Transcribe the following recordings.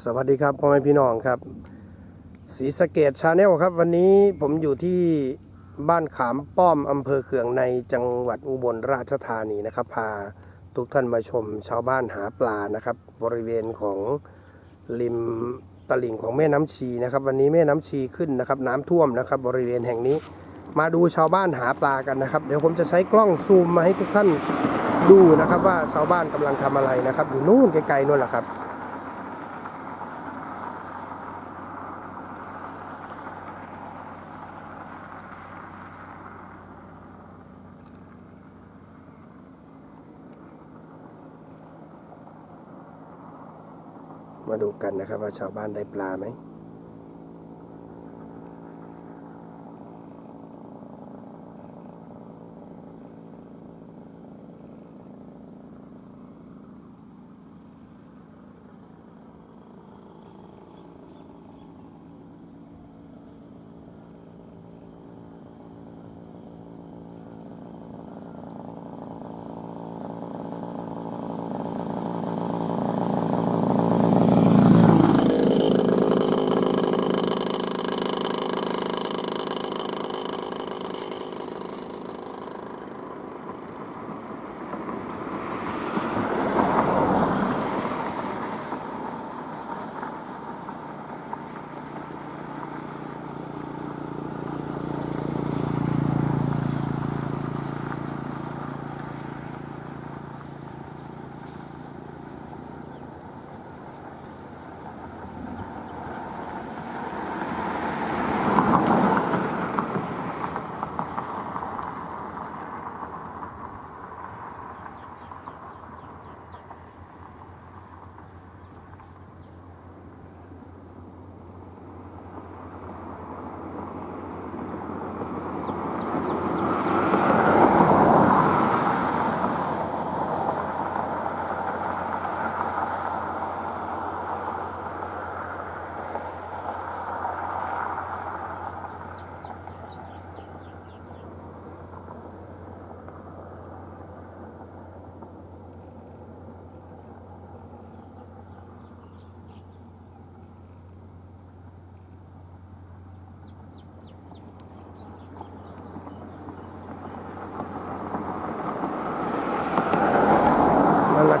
สวัสดีครับพ่อแม่พี่น้องครับศรีสะเกดชาแนลครับ วันนี้ผมอยู่ที่บ้านขามป้อมอำเภอเขืองในจังหวัดอุบลราชธานีนะครับ พาทุกท่านมาชมชาวบ้านหาปลานะครับ บริเวณของริมตลิ่งของแม่น้ำชีนะครับ วันนี้แม่น้ำชีขึ้นนะครับ น้ำท่วมนะครับ บริเวณแห่งนี้ มาดูชาวบ้านหาปลากันนะครับ เดี๋ยวผมจะใช้กล้องซูมมาให้ทุกท่านดูนะครับ ว่าชาวบ้านกำลังทำอะไรนะครับ อยู่นู่นไกลๆนู่นแหละครับ มาดูกันนะครับ ว่าชาวบ้านได้ปลาไหม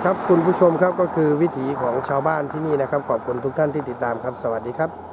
ครับคุณผู้ชมครับก็คือวิถีของชาวบ้านที่นี่นะครับ ขอบคุณทุกท่านที่ติดตามครับ สวัสดีครับ